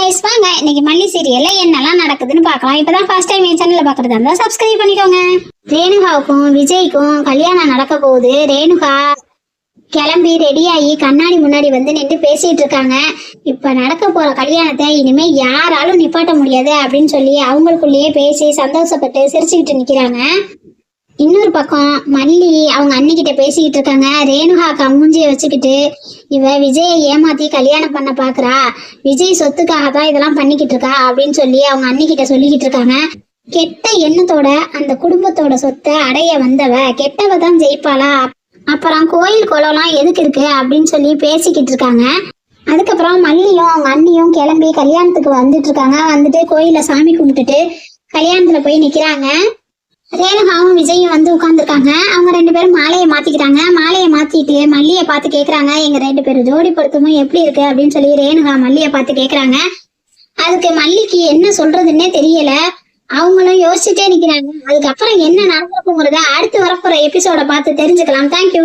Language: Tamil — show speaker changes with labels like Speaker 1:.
Speaker 1: இன்னைக்கு மல்லி சீரியல்ல என்னெல்லாம் நடக்குதுன்னு பார்க்கலாம். இப்பதான் ஃபர்ஸ்ட் டைம் என் சேனல்ல பாக்குறதா இருந்தா சப்ஸ்கிரைப் பண்ணிக்கோங்க. ரேணுகாவுக்கும் விஜய்க்கும் கல்யாணம் நடக்க போகுது. ரேணுகா கிளம்பி ரெடியாகி கண்ணாடி முன்னாடி வந்து நின்று பேசிட்டு இருக்காங்க. இப்ப நடக்க போற கல்யாணத்தை இனிமே யாராலும் நிப்பாட்ட முடியாது அப்படின்னு சொல்லி அவங்களுக்குள்ளேயே பேசி சந்தோஷப்பட்டு சிரிச்சுக்கிட்டு நிக்கிறாங்க. இன்னொரு பக்கம் மல்லி அவங்க அண்ணிக்கிட்ட பேசிக்கிட்டு இருக்காங்க. ரேணுகா மூஞ்சியை வச்சுக்கிட்டு இவ விஜயை ஏமாத்தி கல்யாணம் பண்ண பாக்குறா. விஜய் சொத்துக்காக தான் இதெல்லாம் பண்ணிக்கிட்டு இருக்கா அப்படின்னு சொல்லி அவங்க அண்ணிக்கிட்ட சொல்லிக்கிட்டு இருக்காங்க. கெட்ட எண்ணத்தோட அந்த குடும்பத்தோட சொத்தை அடைய வந்தவ கெட்டவ தான் ஜெயிப்பாளா? அப்புறம் கோயில் குளம்லாம் எதுக்கு இருக்கு அப்படின்னு சொல்லி பேசிக்கிட்டு இருக்காங்க. அதுக்கப்புறம் மல்லியும் அவங்க அண்ணியும் கிளம்பி கல்யாணத்துக்கு வந்துட்டு இருக்காங்க. வந்துட்டு கோயில சாமி கும்பிட்டுட்டு கல்யாணத்துல போய் நிக்கிறாங்க. ரேணுகாவும் விஜயும் வந்து உட்காந்துருக்காங்க அவங்க ரெண்டு பேரும் மாலையை மாத்திக்கிறாங்க மாலையை மாத்திட்டு மல்லியை பார்த்து கேக்குறாங்க எங்க ரெண்டு பேரும் ஜோடி பொருத்தமும் எப்படி இருக்கு? அப்படின்னு சொல்லி ரேணுகா மல்லியை பார்த்து கேக்குறாங்க. அதுக்கு மல்லிக்கு என்ன சொல்றதுன்னே தெரியல. அவங்களும் யோசிச்சுட்டே நிக்கிறாங்க. அதுக்கப்புறம் என்ன நடந்திருக்குங்கிறத அடுத்து வரப்போற எபிசோட பார்த்து தெரிஞ்சுக்கலாம். தேங்க்யூ